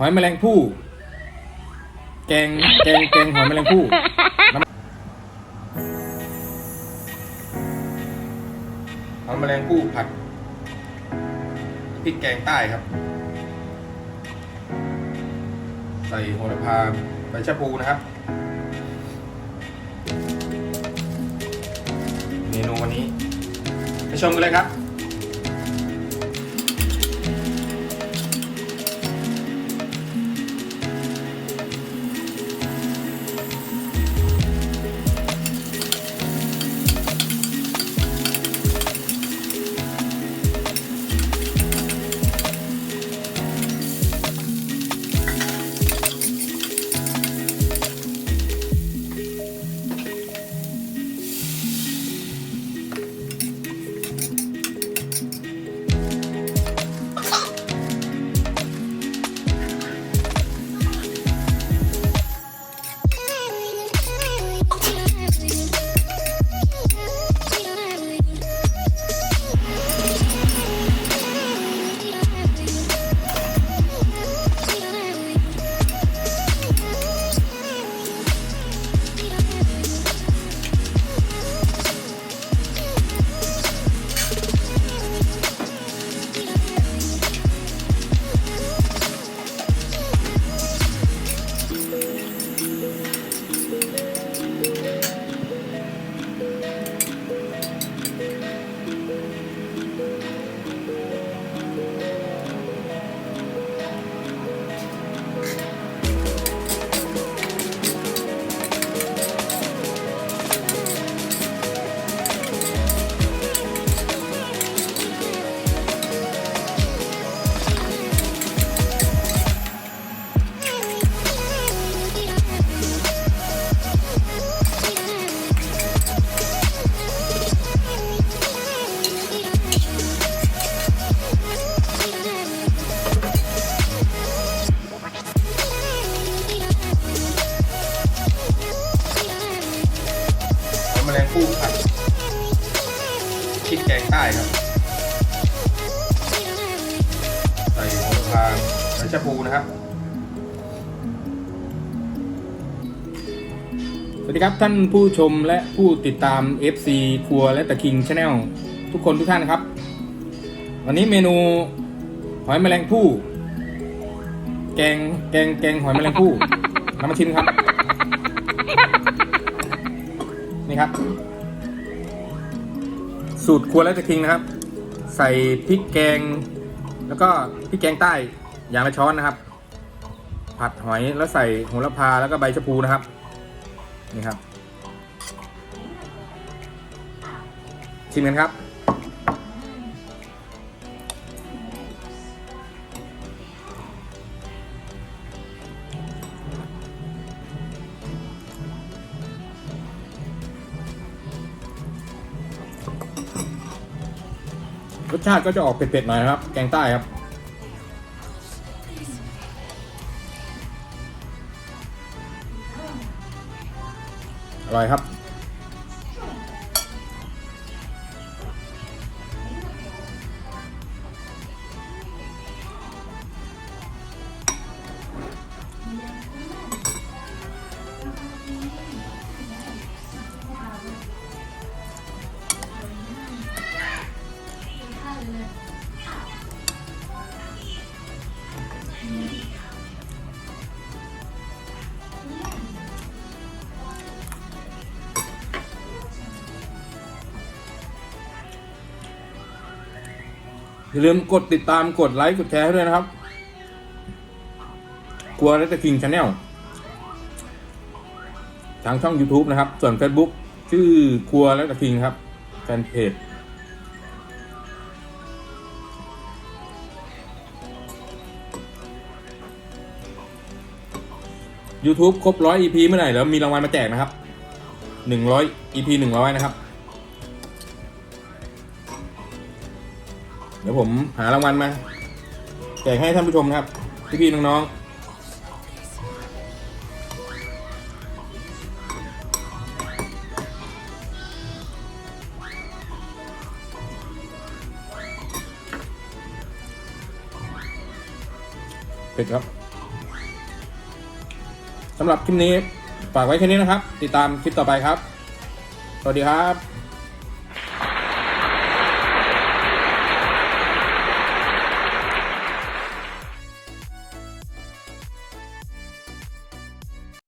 หอยแมลงภู่แกงแกงแกงหอยแมลงภู่น้หอยแมลงภู่ผัดพริกแกงใต้ครับ ใส่โหระพาใบชะพูนะครับ เมนูวันนี้ไปชมกันเลยครับ ปูผัดพริกแกงใต้ครับ ใส่โหระพาใส่ชะพูนะครับ สวัสดีครับท่านผู้ชมและผู้ติดตาม FC ครัวและตะคิงชาแนลทุกคนทุกท่านครับ วันนี้เมนูหอยแมลงภู่แกงแกงแกงหอยแมลงภู่นำมาชิมครับ นี่ครับ สูตรครัวและตะคิงนะครับ ใส่พริกแกง แล้วก็พริกแกงใต้อย่างละช้อนนะครับ ผัดหอยแล้วใส่โหระพาแล้วก็ใบชะพูนะครับนี่ครับชิมกันครับ รสชาติก็จะออกเผ็ดๆหน่อยนะครับ แกงใต้ครับ อร่อยครับ อย่าลืมกดติดตามกดไลค์กดแชร์ให้ด้วยนะครับกลัวและตะคิงชาแนลทางช่อง YouTube นะครับ ส่วน Facebook ชื่อครัวและตะคิงครับแฟนเพจ YouTube ครบร้อย EP เมื่อไหร่แล้วมีรางวัลมาแจกนะครับหนึ่งร้อย EP หนึ่งร้อยนะครับ ดี๋ยวผมหารางวัลมาแจกให้ท่านผู้ชมครับ พี่ๆน้องๆเป็ดครับสำหรับคลิปนี้ฝากไว้แค่นี้นะครับ ติดตามคลิปต่อไปครับ สวัสดีครับ